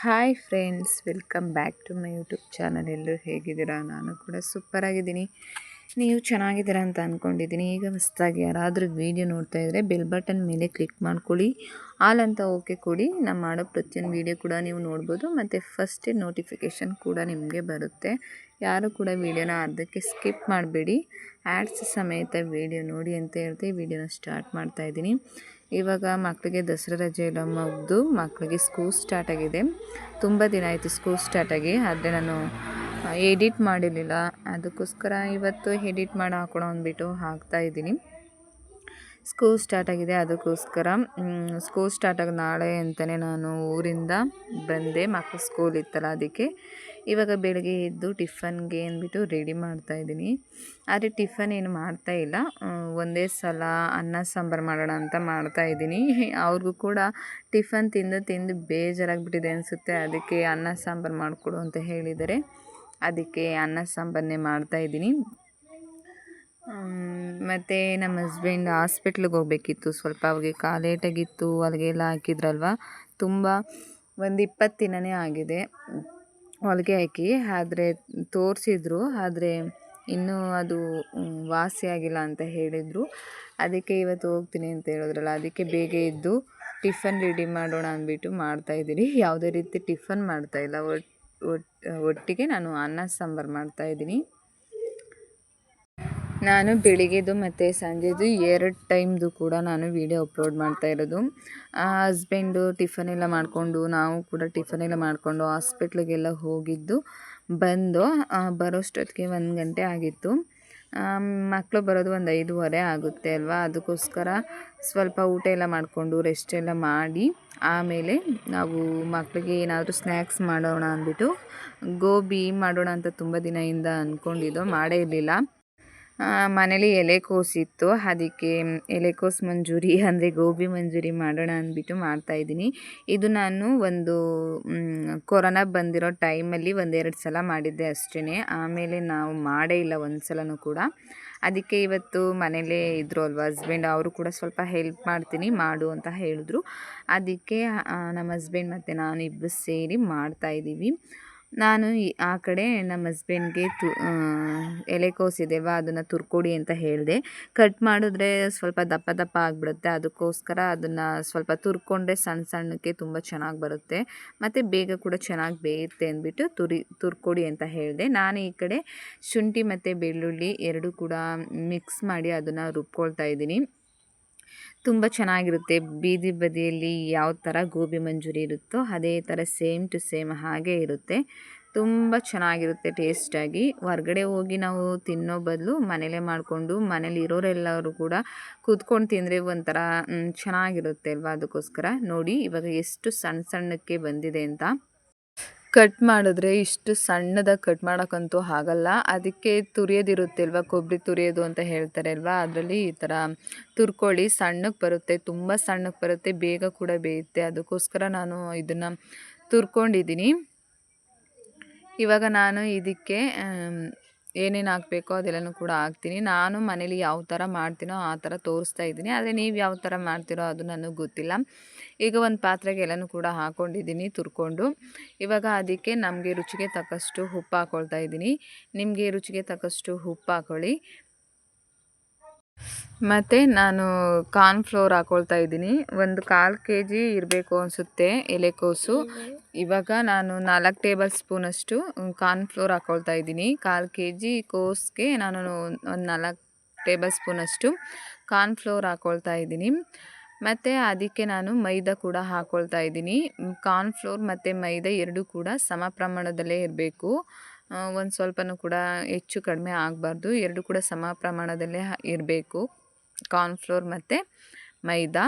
Hi friends, welcome back to my YouTube channel. ಎಲ್ಲರೂ ಹೇಗಿದ್ದೀರಾ? ನಾನು ಕೂಡ ಸೂಪರಾಗಿದ್ದೀನಿ. ನೀವು ಚೆನ್ನಾಗಿದ್ದೀರಾ ಅಂತ ಅಂದ್ಕೊಂಡಿದ್ದೀನಿ ಈಗ ಹೊಸದಾಗಿ ಯಾರಾದರೂ ವೀಡಿಯೋ ನೋಡ್ತಾ ಇದ್ದರೆ ಬೆಲ್ ಬಟನ್ ಮೇಲೆ ಕ್ಲಿಕ್ ಮಾಡ್ಕೊಳ್ಳಿ. ಆಲ್ ಅಂತ ಓಕೆ ಕೊಡಿ. ನಾನು ಮಾಡೋ ಪ್ರತಿಯೊಂದು ವೀಡಿಯೋ ಕೂಡ ನೀವು ನೋಡ್ಬೋದು. ಮತ್ತು ಫಸ್ಟ್ ನೋಟಿಫಿಕೇಷನ್ ಕೂಡ ನಿಮಗೆ ಬರುತ್ತೆ. ಯಾರು ಕೂಡ ವೀಡಿಯೋನ ಅರ್ಧಕ್ಕೆ ಸ್ಕಿಪ್ ಮಾಡಬೇಡಿ. ಆ್ಯಡ್ಸ್ ಸಮೇತ ವೀಡಿಯೋ ನೋಡಿ ಅಂತ ಹೇಳ್ತೀವಿ ವೀಡಿಯೋನ ಸ್ಟಾರ್ಟ್ ಮಾಡ್ತಾಯಿದ್ದೀನಿ ಇವಾಗ ಮಕ್ಕಳಿಗೆ ದಸರಾ ರಜೆ ಎಲ್ಲ ಮುಗಿದು ಮಕ್ಕಳಿಗೆ ಸ್ಕೂಲ್ ಸ್ಟಾರ್ಟ್ ಆಗಿದೆ. ತುಂಬ ದಿನ ಆಯಿತು ಸ್ಕೂಲ್ ಸ್ಟಾರ್ಟ್ ಆಗಿ, ಆದರೆ ನಾನು ಎಡಿಟ್ ಮಾಡಿರಲಿಲ್ಲ. ಅದಕ್ಕೋಸ್ಕರ ಇವತ್ತು ಎಡಿಟ್ ಮಾಡಿ, ಹಾಕೋಣ ಅಂದ್ಬಿಟ್ಟು ಹಾಕ್ತಾ ಇದ್ದೀನಿ. ಸ್ಕೂಲ್ ಸ್ಟಾರ್ಟ್ ಆಗಿದೆ, ಅದಕ್ಕೋಸ್ಕರ ಸ್ಕೂಲ್ ಸ್ಟಾರ್ಟ್ ಆಗಿ ನಾಳೆ ಅಂತಲೇ ನಾನು ಊರಿಂದ ಬಂದೆ. ಮಕ್ಕಳು ಸ್ಕೂಲ್ ಇತ್ತಲ್ಲ ಅದಕ್ಕೆ. ಇವಾಗ ಬೆಳಗ್ಗೆ ಎದ್ದು ಟಿಫನ್ಗೆ ಅಂದ್ಬಿಟ್ಟು ರೆಡಿ ಮಾಡ್ತಾಯಿದ್ದೀನಿ ಆದರೆ ಟಿಫನ್ ಏನು ಮಾಡ್ತಾಯಿಲ್ಲ ಒಂದೇ ಸಲ ಅನ್ನ ಸಾಂಬಾರು ಮಾಡೋಣ ಅಂತ ಮಾಡ್ತಾಯಿದ್ದೀನಿ ಅವ್ರಿಗೂ ಕೂಡ ಟಿಫನ್ ತಿಂದು ತಿಂದು ಬೇಜಾರಾಗಿಬಿಟ್ಟಿದೆ ಅನಿಸುತ್ತೆ. ಅದಕ್ಕೆ ಅನ್ನ ಸಾಂಬಾರು ಮಾಡಿಕೊಡು ಅಂತ ಹೇಳಿದರೆ ಅದಕ್ಕೆ ಅನ್ನ ಸಾಂಬಾರನ್ನೇ ಮಾಡ್ತಾಯಿದ್ದೀನಿ ಮತ್ತು ನಮ್ಮ ಹಸ್ಬೆಂಡ್ ಹಾಸ್ಪಿಟ್ಲಿಗೆ ಹೋಗ್ಬೇಕಿತ್ತು. ಸ್ವಲ್ಪ ಅವ್ರಿಗೆ ಕಾಲೇಟಾಗಿತ್ತು ಅಲ್ಲಿಗೆಲ್ಲ ಹಾಕಿದ್ರಲ್ವ? ತುಂಬ ಒಂದು ಇಪ್ಪತ್ತು ದಿನವೇ ಆಗಿದೆ. ಹೊಲಿಗೆ ಹಾಕಿ, ಆದರೆ ತೋರಿಸಿದ್ರು, ಆದರೆ ಇನ್ನೂ ಅದು ವಾಸಿ ಆಗಿಲ್ಲ ಅಂತ ಹೇಳಿದರು. ಅದಕ್ಕೆ ಇವತ್ತು ಹೋಗ್ತೀನಿ ಅಂತ ಹೇಳಿದ್ರಲ್ಲ, ಅದಕ್ಕೆ ಬೇಗ ಇದ್ದು ಟಿಫನ್ ರೆಡಿ ಮಾಡೋಣ ಅಂದ್ಬಿಟ್ಟು ಮಾಡ್ತಾಯಿದ್ದೀನಿ ಯಾವುದೇ ರೀತಿ ಟಿಫನ್ ಮಾಡ್ತಾಯಿಲ್ಲ ಒಟ್ಟು ಒಟ್ಟಿಗೆ ನಾನು ಅನ್ನ ಸಾಂಬಾರು ಮಾಡ್ತಾಯಿದ್ದೀನಿ ನಾನು ಬೆಳಿಗ್ಗೆದು ಮತ್ತು ಸಂಜೆದು ಎರಡು ಟೈಮ್ದು ಕೂಡ ನಾನು ವೀಡಿಯೋ ಅಪ್ಲೋಡ್ ಮಾಡ್ತಾ ಇರೋದು. ಹಸ್ಬೆಂಡು ಟಿಫನ್ ಎಲ್ಲ ಮಾಡಿಕೊಂಡು, ನಾವು ಕೂಡ ಟಿಫನ್ ಎಲ್ಲ ಮಾಡಿಕೊಂಡು ಹಾಸ್ಪಿಟ್ಲಿಗೆಲ್ಲ ಹೋಗಿದ್ದು, ಬಂದು ಬರೋಷ್ಟೊತ್ತಿಗೆ ಒಂದು ಗಂಟೆ ಆಗಿತ್ತು. ಮಕ್ಕಳು ಬರೋದು ಒಂದು ಐದೂವರೆ ಆಗುತ್ತೆ ಅಲ್ವಾ? ಅದಕ್ಕೋಸ್ಕರ ಸ್ವಲ್ಪ ಊಟ ಎಲ್ಲ ಮಾಡಿಕೊಂಡು ರೆಸ್ಟ್ ಎಲ್ಲ ಮಾಡಿ, ಆಮೇಲೆ ನಾವು ಮಕ್ಕಳಿಗೆ ಏನಾದರೂ ಸ್ನ್ಯಾಕ್ಸ್ ಮಾಡೋಣ ಅಂದ್ಬಿಟ್ಟು, ಗೋಬಿ ಮಾಡೋಣ ಅಂತ ತುಂಬ ದಿನದಿಂದ ಅಂದ್ಕೊಂಡಿದ್ದೋ ಮಾಡೇ ಇರಲಿಲ್ಲ. ಮನೇಲಿ ಎಲೆಕೋಸಿತ್ತು ಅದಕ್ಕೆ ಎಲೆಕೋಸು ಮಂಜೂರಿ ಅಂದರೆ ಗೋಬಿ ಮಂಜೂರಿ ಮಾಡೋಣ ಅಂದ್ಬಿಟ್ಟು ಮಾಡ್ತಾಯಿದ್ದೀನಿ ಇದು ನಾನು ಒಂದು ಕೊರೋನಾ ಬಂದಿರೋ ಟೈಮಲ್ಲಿ ಒಂದೆರಡು ಸಲ ಮಾಡಿದ್ದೆ ಅಷ್ಟೇ ಆಮೇಲೆ ನಾವು ಮಾಡೇ ಇಲ್ಲ ಒಂದು ಸಲನೂ ಕೂಡ. ಅದಕ್ಕೆ ಇವತ್ತು ಮನೇಲೇ ಇದ್ದರು ಅಲ್ವ ಹಸ್ಬೆಂಡ್ ಅವರು ಕೂಡ ಸ್ವಲ್ಪ ಹೆಲ್ಪ್ ಮಾಡ್ತೀನಿ, ಮಾಡು ಅಂತ ಹೇಳಿದ್ರು. ಅದಕ್ಕೆ ನಮ್ಮ ಹಸ್ಬೆಂಡ್ ಮತ್ತು ನಾನು ಇಬ್ಬರು ಸೇರಿ ಮಾಡ್ತಾಯಿದ್ದೀವಿ ನಾನು ಆ ಕಡೆ ನಮ್ಮ ಹಸ್ಬೆಂಡ್ಗೆ ತು ಎಲೆಕೋಸಿದೆವಾ ಅದನ್ನು ತುರ್ಕೊಡಿ ಅಂತ ಹೇಳಿದೆ. ಕಟ್ ಮಾಡಿದ್ರೆ ಸ್ವಲ್ಪ ದಪ್ಪ ದಪ್ಪ ಆಗಿಬಿಡುತ್ತೆ, ಅದಕ್ಕೋಸ್ಕರ ಅದನ್ನು ಸ್ವಲ್ಪ ತುರ್ಕೊಂಡ್ರೆ ಸಣ್ಣ ಸಣ್ಣಕ್ಕೆ ತುಂಬ ಚೆನ್ನಾಗಿ ಬರುತ್ತೆ. ಮತ್ತು ಬೇಗ ಕೂಡ ಚೆನ್ನಾಗಿ ಬೇಯುತ್ತೆ ಅಂದ್ಬಿಟ್ಟು ತುರಿ, ತುರ್ಕೊಡಿ ಅಂತ ಹೇಳಿದೆ. ನಾನು ಈ ಕಡೆ ಶುಂಠಿ ಮತ್ತು ಬೆಳ್ಳುಳ್ಳಿ ಎರಡೂ ಕೂಡ ಮಿಕ್ಸ್ ಮಾಡಿ ಅದನ್ನು ರುಬ್ಕೊಳ್ತಾ ಇದ್ದೀನಿ. ತುಂಬ ಚೆನ್ನಾಗಿರುತ್ತೆ. ಬೀದಿ ಬದಿಯಲ್ಲಿ ಯಾವ ಥರ ಗೋಬಿ ಮಂಜೂರಿ ಇರುತ್ತೋ ಅದೇ ಥರ ಸೇಮ್ ಟು ಸೇಮ್ ಹಾಗೆ ಇರುತ್ತೆ. ತುಂಬ ಚೆನ್ನಾಗಿರುತ್ತೆ ಟೇಸ್ಟಾಗಿ. ಹೊರ್ಗಡೆ ಹೋಗಿ ನಾವು ತಿನ್ನೋ ಬದಲು ಮನೇಲೇ ಮಾಡಿಕೊಂಡು ಮನೇಲಿ ಇರೋರೆಲ್ಲರೂ ಕೂಡ ಕೂತ್ಕೊಂಡು ತಿಂದರೆ ಒಂಥರ ಚೆನ್ನಾಗಿರುತ್ತೆ ಅಲ್ವಾ ಅದಕ್ಕೋಸ್ಕರ. ನೋಡಿ ಇವಾಗ ಎಷ್ಟು ಸಣ್ಣ ಸಣ್ಣಕ್ಕೆ ಬಂದಿದೆ ಅಂತ. ಕಟ್ ಮಾಡಿದ್ರೆ ಇಷ್ಟು ಸಣ್ಣದಾಗಿ ಕಟ್ ಮಾಡೋಕ್ಕಂತೂ ಆಗಲ್ಲ. ಅದಕ್ಕೆ ತುರಿಯೋದಿರುತ್ತೆ ಅಲ್ವಾ ಕೊಬ್ಬರಿ ತುರಿಯೋದು ಅಂತ ಹೇಳ್ತಾರೆ ಅಲ್ವಾ ಅದರಲ್ಲಿ ಈ ಥರ ತುರ್ಕೊಳ್ಳಿ ಸಣ್ಣಕ್ಕೆ ಬರುತ್ತೆ, ತುಂಬ ಸಣ್ಣಕ್ಕೆ ಬರುತ್ತೆ, ಬೇಗ ಕೂಡ ಬೇಯುತ್ತೆ. ಅದಕ್ಕೋಸ್ಕರ ನಾನು ಇದನ್ನು ತುರ್ಕೊಂಡಿದ್ದೀನಿ. ಇವಾಗ ನಾನು ಇದಕ್ಕೆ ಏನೇನು ಹಾಕಬೇಕೋ ಅದೆಲ್ಲನೂ ಕೂಡ ಹಾಕ್ತೀನಿ. ನಾನು ಮನೇಲಿ ಯಾವ ಥರ ಮಾಡ್ತೀನೋ ಆ ಥರ ತೋರಿಸ್ತಾ ಇದ್ದೀನಿ. ಆದರೆ ನೀವು ಯಾವ ಥರ ಮಾಡ್ತೀರೋ ಅದು ನನಗೆ ಗೊತ್ತಿಲ್ಲ. ಈಗ ಒಂದು ಪಾತ್ರೆಗೆ ಎಲ್ಲನೂ ಕೂಡ ಹಾಕ್ಕೊಂಡಿದ್ದೀನಿ ತುರ್ಕೊಂಡು. ಇವಾಗ ಅದಕ್ಕೆ ನಮಗೆ ರುಚಿಗೆ ತಕ್ಕಷ್ಟು ಉಪ್ಪು ಹಾಕ್ಕೊಳ್ತಾ ಇದ್ದೀನಿ. ನಿಮಗೆ ರುಚಿಗೆ ತಕ್ಕಷ್ಟು ಉಪ್ಪು ಹಾಕ್ಕೊಳ್ಳಿ ಮತ್ತು ನಾನು ಕಾರ್ನ್ ಫ್ಲೋರ್ ಹಾಕ್ಕೊಳ್ತಾ ಇದ್ದೀನಿ. ಒಂದು ಕಾಲು ಕೆ ಜಿ ಇರಬೇಕು ಅನಿಸುತ್ತೆ ಎಲೆಕೋಸು ಇವಾಗ ನಾನು ನಾಲ್ಕು ಟೇಬಲ್ ಸ್ಪೂನಷ್ಟು ಕಾರ್ನ್ ಫ್ಲೋರ್ ಹಾಕ್ಕೊಳ್ತಾ ಇದ್ದೀನಿ. ಕಾಲು ಕೆ ಜಿ ಕೋಸ್ಗೆ ನಾನು ಒಂದು ನಾಲ್ಕು ಟೇಬಲ್ ಸ್ಪೂನಷ್ಟು ಕಾರ್ನ್ ಫ್ಲೋರ್ ಹಾಕ್ಕೊಳ್ತಾ ಇದ್ದೀನಿ. ಮತ್ತು ಅದಕ್ಕೆ ನಾನು ಮೈದಾ ಕೂಡ ಹಾಕ್ಕೊಳ್ತಾ ಇದ್ದೀನಿ. ಕಾರ್ನ್ ಫ್ಲೋರ್ ಮತ್ತು ಮೈದಾ ಎರಡೂ ಕೂಡ ಸಮ ಪ್ರಮಾಣದಲ್ಲೇ ಇರಬೇಕು. ಒಂದು ಸ್ವಲ್ಪನೂ ಕೂಡ ಹೆಚ್ಚು ಕಡಿಮೆ ಆಗಬಾರ್ದು. ಎರಡು ಕೂಡ ಸಮ ಪ್ರಮಾಣದಲ್ಲೇ ಇರಬೇಕು. ಕಾರ್ನ್ಫ್ಲೋರ್ ಮತ್ತು ಮೈದಾ.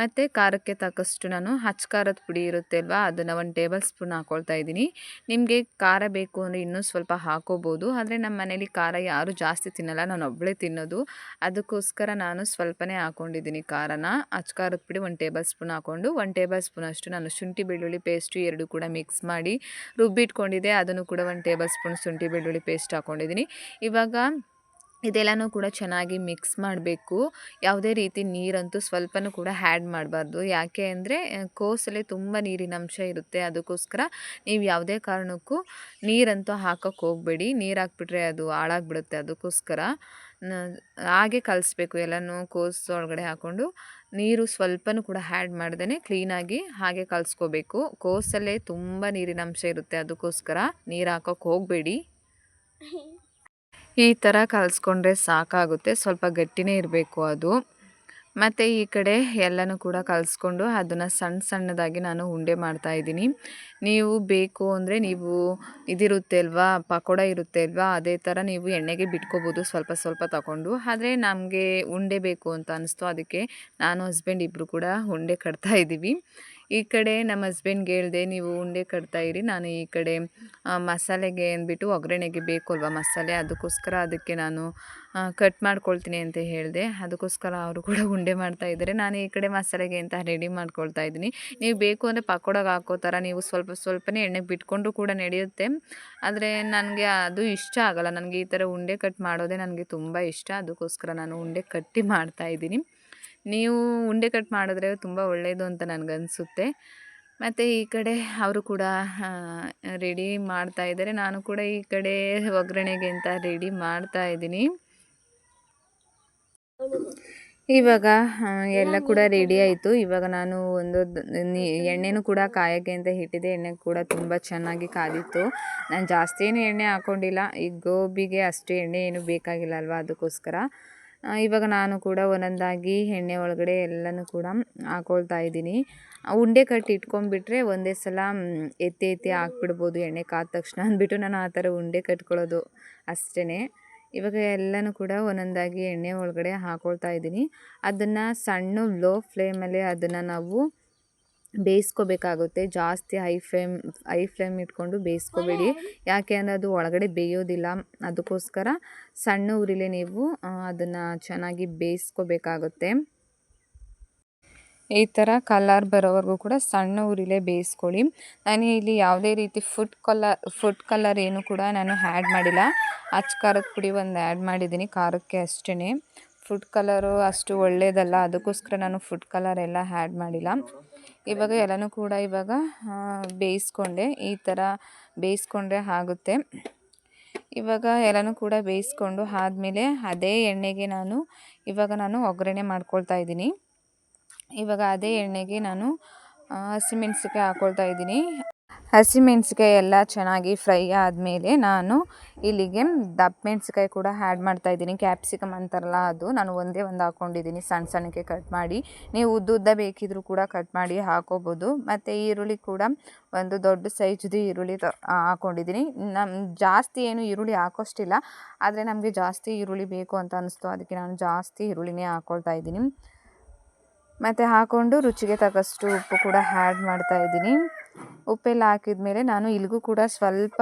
ಮತ್ತು ಖಾರಕ್ಕೆ ತಕ್ಕಷ್ಟು ನಾನು ಹಚ್ಚ ಖಾರದ ಪುಡಿ ಇರುತ್ತೆ ಅಲ್ವಾ ಅದನ್ನು ಒಂದು ಟೇಬಲ್ ಸ್ಪೂನ್ ಹಾಕ್ಕೊಳ್ತಾ ಇದ್ದೀನಿ. ನಿಮಗೆ ಖಾರ ಬೇಕು ಅಂದರೆ ಇನ್ನೂ ಸ್ವಲ್ಪ ಹಾಕೋಬೋದು. ಆದರೆ ನಮ್ಮ ಮನೇಲಿ ಖಾರ ಯಾರೂ ಜಾಸ್ತಿ ತಿನ್ನಲ್ಲ, ನಾನು ಒಬ್ಬಳೇ ತಿನ್ನೋದು. ಅದಕ್ಕೋಸ್ಕರ ನಾನು ಸ್ವಲ್ಪನೇ ಹಾಕ್ಕೊಂಡಿದ್ದೀನಿ ಖಾರನ. ಹಚ್ಚ ಖಾರದ ಪುಡಿ ಒಂದು ಟೇಬಲ್ ಸ್ಪೂನ್ ಹಾಕ್ಕೊಂಡು ಒಂದು ಟೇಬಲ್ ಸ್ಪೂನ್ ಅಷ್ಟು ನಾನು ಶುಂಠಿ, ಬೆಳ್ಳುಳ್ಳಿ ಪೇಸ್ಟು ಎರಡು ಕೂಡ ಮಿಕ್ಸ್ ಮಾಡಿ ರುಬ್ಬಿಟ್ಕೊಂಡಿದ್ದೆ. ಅದನ್ನು ಕೂಡ ಒಂದು ಟೇಬಲ್ ಸ್ಪೂನ್ ಶುಂಠಿ, ಬೆಳ್ಳುಳ್ಳಿ ಪೇಸ್ಟ್ ಹಾಕ್ಕೊಂಡಿದ್ದೀನಿ ಇವಾಗ ಇದೆಲ್ಲನೂ ಕೂಡ ಚೆನ್ನಾಗಿ ಮಿಕ್ಸ್ ಮಾಡಬೇಕು. ಯಾವುದೇ ರೀತಿ ನೀರಂತೂ ಸ್ವಲ್ಪನೂ ಕೂಡ ಹ್ಯಾಡ್ ಮಾಡಬಾರ್ದು. ಯಾಕೆ ಅಂದರೆ ಕೋಸಲ್ಲಿ ತುಂಬ ನೀರಿನ ಅಂಶ ಇರುತ್ತೆ. ಅದಕ್ಕೋಸ್ಕರ ನೀವು ಯಾವುದೇ ಕಾರಣಕ್ಕೂ ನೀರಂತೂ ಹಾಕೋಕ್ಕೆ ಹೋಗಬೇಡಿ. ನೀರು ಹಾಕ್ಬಿಟ್ರೆ ಅದು ಹಾಳಾಗ್ಬಿಡುತ್ತೆ. ಅದಕ್ಕೋಸ್ಕರ ಹಾಗೆ ಕಲಿಸ್ಬೇಕು. ಎಲ್ಲನೂ ಕೋಸು ಒಳಗಡೆ ಹಾಕ್ಕೊಂಡು ನೀರು ಸ್ವಲ್ಪನೂ ಕೂಡ ಹ್ಯಾಡ್ ಮಾಡ್ದೇ ಕ್ಲೀನಾಗಿ ಹಾಗೆ ಕಲಿಸ್ಕೋಬೇಕು. ಕೋಸಲ್ಲೇ ತುಂಬ ನೀರಿನ ಅಂಶ ಇರುತ್ತೆ. ಅದಕ್ಕೋಸ್ಕರ ನೀರು ಹಾಕೋಕ್ಕೆ ಹೋಗಬೇಡಿ. ಈ ಥರ ಕಲಿಸ್ಕೊಂಡ್ರೆ ಸಾಕಾಗುತ್ತೆ. ಸ್ವಲ್ಪ ಗಟ್ಟಿನೇ ಇರಬೇಕು ಅದು. ಮತ್ತು ಈ ಕಡೆ ಎಲ್ಲನೂ ಕೂಡ ಕಲಿಸ್ಕೊಂಡು ಅದನ್ನು ಸಣ್ಣ ಸಣ್ಣದಾಗಿ ನಾನು ಉಂಡೆ ಮಾಡ್ತಾ ಇದ್ದೀನಿ. ನೀವು ಬೇಕು ಅಂದರೆ ನೀವು ಇದಿರುತ್ತೆ ಅಲ್ವಾ, ಪಕೋಡ ಇರುತ್ತೆ ಅಲ್ವಾ, ಅದೇ ಥರ ನೀವು ಎಣ್ಣೆಗೆ ಬಿಟ್ಕೋಬೋದು ಸ್ವಲ್ಪ ಸ್ವಲ್ಪ ತಗೊಂಡು. ಆದರೆ ನಮಗೆ ಉಂಡೆ ಬೇಕು ಅಂತ ಅನಿಸ್ತು. ಅದಕ್ಕೆ ನಾನು ಹಸ್ಬೆಂಡ್ ಇಬ್ಬರು ಕೂಡ ಉಂಡೆ ಕಟ್ತಾ ಇದ್ದೀವಿ. ಈ ಕಡೆ ನಮ್ಮ ಹಸ್ಬೆಂಡ್ಗೆ ಹೇಳಿದೆ, ನೀವು ಉಂಡೆ ಕಟ್ತಾ ಇರಿ, ನಾನು ಈ ಕಡೆ ಮಸಾಲೆಗೆ ಅಂದ್ಬಿಟ್ಟು ಒಗ್ಗರಣೆಗೆ ಬೇಕು ಅಲ್ವಾ ಮಸಾಲೆ? ಅದಕ್ಕೋಸ್ಕರ ಅದಕ್ಕೆ ನಾನು ಕಟ್ ಮಾಡ್ಕೊಳ್ತೀನಿ ಅಂತ ಹೇಳಿದೆ. ಅದಕ್ಕೋಸ್ಕರ ಅವರು ಕೂಡ ಉಂಡೆ ಮಾಡ್ತಾ ಇದ್ದಾರೆ. ನಾನು ಈ ಕಡೆ ಮಸಾಲೆಗೆ ಅಂತ ರೆಡಿ ಮಾಡ್ಕೊಳ್ತಾ ಇದ್ದೀನಿ. ನೀವು ಬೇಕು ಅಂದರೆ ಪಕೋಡಗೆ ಹಾಕೋ ಥರ ನೀವು ಸ್ವಲ್ಪ ಸ್ವಲ್ಪನೇ ಎಣ್ಣೆಗೆ ಬಿಟ್ಕೊಂಡು ಕೂಡ ನಡೆಯುತ್ತೆ. ಆದರೆ ನನಗೆ ಅದು ಇಷ್ಟ ಆಗಲ್ಲ. ನನಗೆ ಈ ಥರ ಉಂಡೆ ಕಟ್ ಮಾಡೋದೇ ನನಗೆ ತುಂಬ ಇಷ್ಟ. ಅದಕ್ಕೋಸ್ಕರ ನಾನು ಉಂಡೆ ಕಟ್ಟಿ ಮಾಡ್ತಾ ಇದ್ದೀನಿ. ನೀವು ಉಂಡೆ ಕಟ್ ಮಾಡಿದ್ರೆ ತುಂಬ ಒಳ್ಳೆಯದು ಅಂತ ನನಗನ್ಸುತ್ತೆ. ಮತ್ತು ಈ ಕಡೆ ಅವರು ಕೂಡ ರೆಡಿ ಮಾಡ್ತಾ ಇದ್ದಾರೆ. ನಾನು ಕೂಡ ಈ ಕಡೆ ಒಗ್ಗರಣೆಗೆ ಅಂತ ರೆಡಿ ಮಾಡ್ತಾ ಇದ್ದೀನಿ. ಇವಾಗ ಎಲ್ಲ ಕೂಡ ರೆಡಿ ಆಯಿತು. ಇವಾಗ ನಾನು ಒಂದು ಎಣ್ಣೆನೂ ಕೂಡ ಕಾಯೋಕ್ಕೆ ಅಂತ ಇಟ್ಟಿದ್ದೆ ಎಣ್ಣೆ ಕೂಡ ತುಂಬ ಚೆನ್ನಾಗಿ ಕಾದಿತ್ತು. ನಾನು ಜಾಸ್ತಿ ಏನು ಎಣ್ಣೆ ಹಾಕ್ಕೊಂಡಿಲ್ಲ ಈ ಗೋಬಿಗೆ ಅಷ್ಟು ಎಣ್ಣೆ ಏನು ಬೇಕಾಗಿಲ್ಲ ಅಲ್ವಾ ಅದಕ್ಕೋಸ್ಕರ. ಇವಾಗ ನಾನು ಕೂಡ ಒಂದೊಂದಾಗಿ ಎಣ್ಣೆ ಒಳಗಡೆ ಎಲ್ಲನೂ ಕೂಡ ಹಾಕೊಳ್ತಾ ಇದ್ದೀನಿ. ಉಂಡೆ ಕಟ್ಟಿ ಇಟ್ಕೊಂಡ್ಬಿಟ್ರೆ ಒಂದೇ ಸಲ ಎತ್ತಿ ಎತ್ತಿ ಹಾಕ್ಬಿಡ್ಬೋದು, ಎಣ್ಣೆ ಕಾದ ತಕ್ಷಣ ಅಂದ್ಬಿಟ್ಟು ನಾನು ಆ ಥರ ಉಂಡೆ ಕಟ್ಕೊಳ್ಳೋದು ಅಷ್ಟೇ ಇವಾಗ ಎಲ್ಲನೂ ಕೂಡ ಒಂದೊಂದಾಗಿ ಎಣ್ಣೆ ಒಳಗಡೆ ಹಾಕೊಳ್ತಾ ಇದ್ದೀನಿ. ಅದನ್ನು ಸಣ್ಣ ಲೋ ಫ್ಲೇಮಲ್ಲಿ ಅದನ್ನು ನಾವು ಬೇಯಿಸ್ಕೋಬೇಕಾಗುತ್ತೆ. ಜಾಸ್ತಿ ಹೈ ಫ್ಲೇಮ್ ಹೈ ಫ್ಲೇಮ್ ಇಟ್ಕೊಂಡು ಬೇಯಿಸ್ಕೋಬೇಡಿ. ಯಾಕೆ ಅಂದರೆ ಅದು ಒಳಗಡೆ ಬೇಯೋದಿಲ್ಲ. ಅದಕ್ಕೋಸ್ಕರ ಸಣ್ಣ ಉರಿಲೆ ನೀವು ಅದನ್ನು ಚೆನ್ನಾಗಿ ಬೇಯಿಸ್ಕೋಬೇಕಾಗುತ್ತೆ. ಈ ಥರ ಕಲರ್ ಬರೋವರೆಗೂ ಕೂಡ ಸಣ್ಣ ಉರಿಲೇ ಬೇಯಿಸ್ಕೊಳ್ಳಿ. ನಾನು ಇಲ್ಲಿ ಯಾವುದೇ ರೀತಿ ಫುಡ್ ಕಲರ್ ಫುಡ್ ಕಲರ್ ಏನು ಕೂಡ ನಾನು ಆ್ಯಡ್ ಮಾಡಿಲ್ಲ. ಅಚ್ಚ ಖಾರದ ಪುಡಿ ಒಂದು ಆ್ಯಡ್ ಮಾಡಿದ್ದೀನಿ ಖಾರಕ್ಕೆ ಅಷ್ಟೇ ಫುಡ್ ಕಲರು ಅಷ್ಟು ಒಳ್ಳೆಯದಲ್ಲ ಅದಕ್ಕೋಸ್ಕರ ನಾನು ಫುಡ್ ಕಲರ್ ಎಲ್ಲ ಆ್ಯಡ್ ಮಾಡಿಲ್ಲ. ಇವಾಗ ಎಲ್ಲನೂ ಕೂಡ ಇವಾಗ ಬೇಯಿಸ್ಕೊಂಡೆ. ಈ ಥರ ಬೇಯಿಸ್ಕೊಂಡ್ರೆ ಆಗುತ್ತೆ. ಇವಾಗ ಎಲ್ಲನೂ ಕೂಡ ಬೇಯಿಸ್ಕೊಂಡು ಆದಮೇಲೆ ಅದೇ ಎಣ್ಣೆಗೆ ನಾನು ಇವಾಗ ನಾನು ಒಗ್ಗರಣೆ ಮಾಡ್ಕೊಳ್ತಾ ಇದ್ದೀನಿ. ಇವಾಗ ಅದೇ ಎಣ್ಣೆಗೆ ನಾನು ಹಸಿಮೆಣ್ಸಿಕಾಯಿ ಹಾಕ್ಕೊಳ್ತಾ ಇದ್ದೀನಿ. ಹಸಿಮೆಣ್ಸಿಕಾಯಿ ಎಲ್ಲ ಚೆನ್ನಾಗಿ ಫ್ರೈ ಆದಮೇಲೆ ನಾನು ಇಲ್ಲಿಗೆ ದಪ್ಪ ಮೆಣ್ಸಿಕಾಯಿ ಕೂಡ ಆ್ಯಡ್ ಮಾಡ್ತಾ ಇದ್ದೀನಿ. ಕ್ಯಾಪ್ಸಿಕಮ್ ಅಂತಾರಲ್ಲ ಅದು ನಾನು ಒಂದೇ ಒಂದು ಹಾಕ್ಕೊಂಡಿದ್ದೀನಿ ಸಣ್ಣ ಸಣ್ಣಕ್ಕೆ ಕಟ್ ಮಾಡಿ. ನೀವು ಉದ್ದ ಉದ್ದ ಬೇಕಿದ್ರೂ ಕೂಡ ಕಟ್ ಮಾಡಿ ಹಾಕೋಬೋದು. ಮತ್ತು ಈರುಳ್ಳಿ ಕೂಡ ಒಂದು ದೊಡ್ಡ ಸೈಜ್ದು ಈರುಳ್ಳಿ ಹಾಕ್ಕೊಂಡಿದ್ದೀನಿ ನಮ್ಮ ಜಾಸ್ತಿ ಏನು ಈರುಳ್ಳಿ ಹಾಕೋಷ್ಟಿಲ್ಲ. ಆದರೆ ನಮಗೆ ಜಾಸ್ತಿ ಈರುಳ್ಳಿ ಬೇಕು ಅಂತ ಅನ್ನಿಸ್ತು ಅದಕ್ಕೆ ನಾನು ಜಾಸ್ತಿ ಈರುಳ್ಳಿನೇ ಹಾಕ್ಕೊಳ್ತಾ ಇದ್ದೀನಿ. ಮತ್ತು ಹಾಕ್ಕೊಂಡು ರುಚಿಗೆ ತಕ್ಕಷ್ಟು ಉಪ್ಪು ಕೂಡ ಆ್ಯಡ್ ಮಾಡ್ತಾ ಇದ್ದೀನಿ. ಉಪ್ಪೆಲ್ಲ ಹಾಕಿದ ಮೇಲೆ ನಾನು ಇಲ್ಲಿಗೂ ಕೂಡ ಸ್ವಲ್ಪ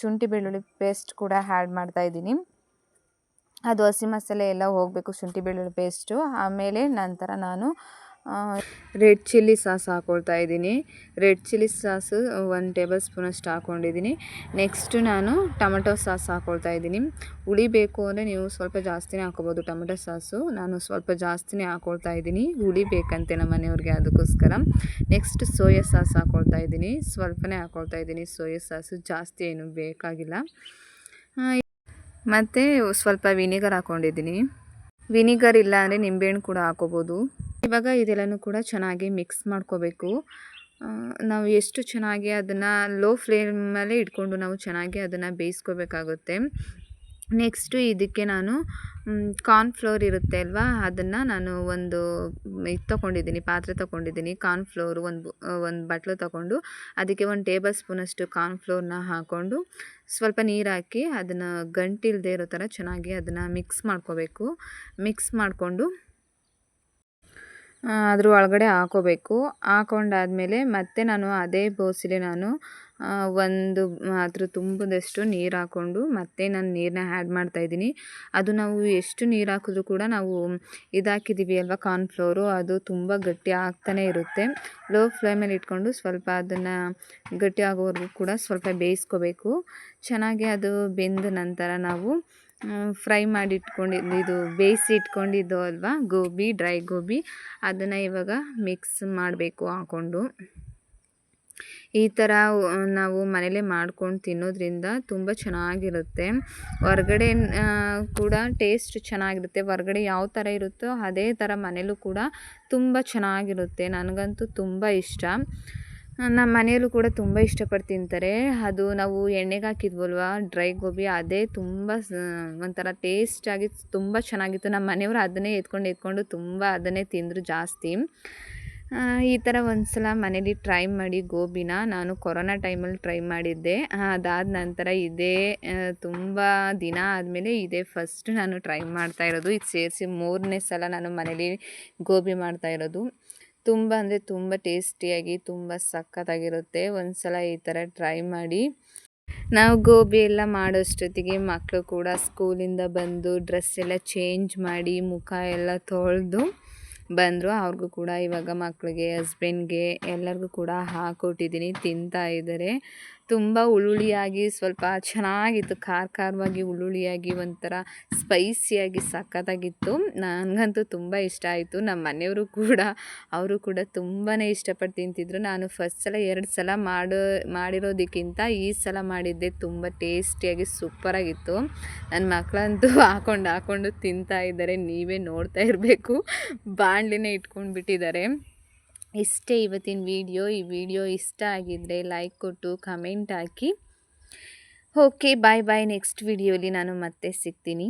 ಶುಂಠಿ ಬೆಳ್ಳುಳ್ಳಿ ಪೇಸ್ಟ್ ಕೂಡ ಆ್ಯಡ್ ಮಾಡ್ತಾ ಇದ್ದೀನಿ. ಅದು ಹಸಿ ಮಸಾಲೆ ಎಲ್ಲ ಹೋಗಬೇಕು ಶುಂಠಿ ಬೆಳ್ಳುಳ್ಳಿ ಪೇಸ್ಟು ಆಮೇಲೆ ನಂತರ ನಾನು ರೆಡ್ ಚಿಲ್ಲಿ ಸಾಸ್ ಹಾಕೊಳ್ತಾ ಇದ್ದೀನಿ. Red chilli sauce one table ಸ್ಪೂನಷ್ಟು ಹಾಕ್ಕೊಂಡಿದ್ದೀನಿ ನೆಕ್ಸ್ಟು ನಾನು ಟೊಮೆಟೊ ಸಾಸ್ ಹಾಕ್ಕೊಳ್ತಾ ಇದ್ದೀನಿ. ಹುಳಿ ಬೇಕು ಅಂದರೆ ನೀವು ಸ್ವಲ್ಪ ಜಾಸ್ತಿನೇ ಹಾಕ್ಕೊಬೋದು ಟೊಮೆಟೊ ಸಾಸು. ನಾನು ಸ್ವಲ್ಪ ಜಾಸ್ತಿನೇ ಹಾಕ್ಕೊಳ್ತಾ ಇದ್ದೀನಿ. ಹುಳಿ ಬೇಕಂತೆ ನಮ್ಮ ಮನೆಯವ್ರಿಗೆ ಅದಕ್ಕೋಸ್ಕರ. ನೆಕ್ಸ್ಟ್ ಸೋಯಾ ಸಾಸ್ ಹಾಕ್ಕೊಳ್ತಾ ಇದ್ದೀನಿ. ಸ್ವಲ್ಪನೇ ಹಾಕ್ಕೊಳ್ತಾ ಇದ್ದೀನಿ ಸೋಯಾ ಸಾಸು. ಜಾಸ್ತಿ ಏನು ಬೇಕಾಗಿಲ್ಲ. ಮತ್ತು ಸ್ವಲ್ಪ ವಿನಿಗರ್ ಹಾಕ್ಕೊಂಡಿದ್ದೀನಿ ವಿನಿಗರ್ ಇಲ್ಲ ಅಂದರೆ ನಿಂಬೆಹಣ್ಣು ಕೂಡ ಹಾಕೋಬೋದು ಇವಾಗ ಇದೆಲ್ಲನೂ ಕೂಡ ಚೆನ್ನಾಗಿ ಮಿಕ್ಸ್ ಮಾಡ್ಕೋಬೇಕು. ನಾವು ಎಷ್ಟು ಚೆನ್ನಾಗಿ ಅದನ್ನು ಲೋ ಫ್ಲೇಮಲ್ಲೇ ಇಟ್ಕೊಂಡು ನಾವು ಚೆನ್ನಾಗಿ ಅದನ್ನು ಬೇಯಿಸ್ಕೋಬೇಕಾಗುತ್ತೆ. ನೆಕ್ಸ್ಟು ಇದಕ್ಕೆ ನಾನು ಕಾರ್ನ್ಫ್ಲೋರ್ ಇರುತ್ತೆ ಅಲ್ವಾ? ಅದನ್ನು ನಾನು ಒಂದು, ಇದು ತೊಗೊಂಡಿದ್ದೀನಿ, ಪಾತ್ರೆ ತೊಗೊಂಡಿದ್ದೀನಿ. ಕಾರ್ನ್ಫ್ಲೋರು ಒಂದು ಒಂದು ಬಟ್ಲು ತೊಗೊಂಡು ಅದಕ್ಕೆ ಒಂದು ಟೇಬಲ್ ಸ್ಪೂನಷ್ಟು ಕಾರ್ನ್ಫ್ಲೋರ್ನ ಹಾಕ್ಕೊಂಡು ಸ್ವಲ್ಪ ನೀರು ಹಾಕಿ ಅದನ್ನು ಗಂಟಿಲ್ದೇ ಇರೋ ಥರ ಚೆನ್ನಾಗಿ ಅದನ್ನು ಮಿಕ್ಸ್ ಮಾಡ್ಕೋಬೇಕು. ಮಿಕ್ಸ್ ಮಾಡಿಕೊಂಡು ಅದ್ರ ಒಳಗಡೆ ಹಾಕೋಬೇಕು. ಹಾಕೊಂಡಾದ್ಮೇಲೆ ಮತ್ತೆ ನಾನು ಅದೇ ಬೋಸಿಲಿ ನಾನು ಒಂದು ಅದ್ರ ತುಂಬದಷ್ಟು ನೀರು ಹಾಕ್ಕೊಂಡು ಮತ್ತೆ ನಾನು ನೀರನ್ನ ಆ್ಯಡ್ ಮಾಡ್ತಾಯಿದ್ದೀನಿ ಅದು ನಾವು ಎಷ್ಟು ನೀರು ಹಾಕಿದ್ರೂ ಕೂಡ ನಾವು ಇದಾಕಿದ್ದೀವಿ ಅಲ್ವಾ ಕಾರ್ನ್ಫ್ಲೋರು ಅದು ತುಂಬ ಗಟ್ಟಿ ಆಗ್ತಾನೆ ಇರುತ್ತೆ. ಲೋ ಫ್ಲೇಮಲ್ಲಿ ಇಟ್ಕೊಂಡು ಸ್ವಲ್ಪ ಅದನ್ನು ಗಟ್ಟಿ ಆಗೋವರೆಗೂ ಕೂಡ ಸ್ವಲ್ಪ ಬೇಯಿಸ್ಕೋಬೇಕು. ಚೆನ್ನಾಗಿ ಅದು ಬೆಂದ ನಂತರ ನಾವು ಫ್ರೈ ಮಾಡಿ ಇಟ್ಕೊಂಡಿದ್ದು ಇದು ಬೇಯಿಸಿ ಇಟ್ಕೊಂಡಿದ್ದು ಅಲ್ವಾ? ಗೋಬಿ, ಡ್ರೈ ಗೋಬಿ. ಅದನ್ನು ಇವಾಗ ಮಿಕ್ಸ್ ಮಾಡಬೇಕು ಹಾಕ್ಕೊಂಡು ಈ ಥರ ನಾವು ಮನೇಲೇ ಮಾಡ್ಕೊಂಡು ತಿನ್ನೋದ್ರಿಂದ ತುಂಬ ಚೆನ್ನಾಗಿರುತ್ತೆ. ಹೊರಗಡೆ ಕೂಡ ಟೇಸ್ಟ್ ಚೆನ್ನಾಗಿರುತ್ತೆ. ಹೊರಗಡೆ ಯಾವ ಥರ ಇರುತ್ತೋ ಅದೇ ಥರ ಮನೇಲೂ ಕೂಡ ತುಂಬ ಚೆನ್ನಾಗಿರುತ್ತೆ. ನನಗಂತೂ ತುಂಬ ಇಷ್ಟ. ನಮ್ಮ ಮನೆಯಲ್ಲೂ ಕೂಡ ತುಂಬ ಇಷ್ಟಪಟ್ಟು ತಿಂತಾರೆ. ಅದು ನಾವು ಎಣ್ಣೆಗೆ ಹಾಕಿದ್ವಲ್ವ? ಡ್ರೈ ಗೋಬಿ ಅದೇ ತುಂಬ ಒಂಥರ ಟೇಸ್ಟಾಗಿ ತುಂಬ ಚೆನ್ನಾಗಿತ್ತು. ನಮ್ಮ ಮನೆಯವರು ಅದನ್ನೇ ಎತ್ಕೊಂಡು ಎತ್ಕೊಂಡು ತುಂಬ ಅದನ್ನೇ ತಿಂದರು ಜಾಸ್ತಿ. ಈ ಥರ ಒಂದು ಸಲ ಮನೇಲಿ ಟ್ರೈ ಮಾಡಿ ಗೋಬಿನ ನಾನು ಕೊರೋನಾ ಟೈಮಲ್ಲಿ ಟ್ರೈ ಮಾಡಿದ್ದೆ. ಅದಾದ ನಂತರ ಇದೇ ತುಂಬ ದಿನ ಆದಮೇಲೆ ಇದೇ ಫಸ್ಟ್ ನಾನು ಟ್ರೈ ಮಾಡ್ತಾ ಇರೋದು. ಇದು ಸೇರಿಸಿ ಮೂರನೇ ಸಲ ನಾನು ಮನೇಲಿ ಗೋಬಿ ಮಾಡ್ತಾ ಇರೋದು. ತುಂಬ ಅಂದರೆ ತುಂಬ ಟೇಸ್ಟಿಯಾಗಿ, ತುಂಬ ಸಖತ್ತಾಗಿರುತ್ತೆ. ಒಂದು ಸಲ ಈ ಥರ ಟ್ರೈ ಮಾಡಿ. ನಾವು ಗೋಬಿ ಎಲ್ಲ ಮಾಡೋಷ್ಟೊತ್ತಿಗೆ ಮಕ್ಕಳು ಕೂಡ ಸ್ಕೂಲಿಂದ ಬಂದು ಡ್ರೆಸ್ ಎಲ್ಲ ಚೇಂಜ್ ಮಾಡಿ, ಮುಖ ಎಲ್ಲ ತೊಳೆದು ಬಂದರು. ಅವ್ರಿಗೂ ಕೂಡ ಇವಾಗ ಮಕ್ಕಳಿಗೆ ಹಸ್ಬೆಂಡ್ಗೆ ಎಲ್ಲರಿಗೂ ಕೂಡ ಹಾಕ್ಕೊಟ್ಟಿದ್ದೀನಿ ತಿಂತಾ ಇದ್ದಾರೆ. ತುಂಬ ಹುಳುಳಿಯಾಗಿ ಸ್ವಲ್ಪ ಚೆನ್ನಾಗಿತ್ತು ಖಾರ ಖಾರವಾಗಿ ಹುಳುಳಿಯಾಗಿ ಒಂಥರ ಸ್ಪೈಸಿಯಾಗಿ ಸಖತ್ತಾಗಿತ್ತು. ನನಗಂತೂ ತುಂಬ ಇಷ್ಟ ಆಯಿತು. ನಮ್ಮ ಮನೆಯವರು ಕೂಡ, ಅವರು ಕೂಡ ತುಂಬಾ ಇಷ್ಟಪಟ್ಟು ತಿಂತಿದ್ರು. ನಾನು ಫಸ್ಟ್ ಸಲ, ಎರಡು ಸಲ ಮಾಡೋ, ಮಾಡಿರೋದಕ್ಕಿಂತ ಈ ಸಲ ಮಾಡಿದ್ದೆ ತುಂಬ ಟೇಸ್ಟಿಯಾಗಿ ಸೂಪರಾಗಿತ್ತು. ನನ್ನ ಮಕ್ಕಳಂತೂ ಹಾಕೊಂಡು ಹಾಕೊಂಡು ತಿಂತಾ ಇದ್ದಾರೆ. ನೀವೇ ನೋಡ್ತಾ ಇರಬೇಕು. ಬಾಣಲಿನೇ ಇಟ್ಕೊಂಡು ಬಿಟ್ಟಿದ್ದಾರೆ ಇಷ್ಟೇ ಇವತ್ತಿನ ವಿಡಿಯೋ. ಈ ವಿಡಿಯೋ ಇಷ್ಟ ಆಗಿದ್ದರೆ ಲೈಕ್ ಕೊಟ್ಟು ಕಮೆಂಟ್ ಹಾಕಿ. ಓಕೆ ಬಾಯ್ ಬಾಯ್ ನೆಕ್ಸ್ಟ್ ವಿಡಿಯೋಲಿ ನಾನು ಮತ್ತೆ ಸಿಗ್ತೀನಿ.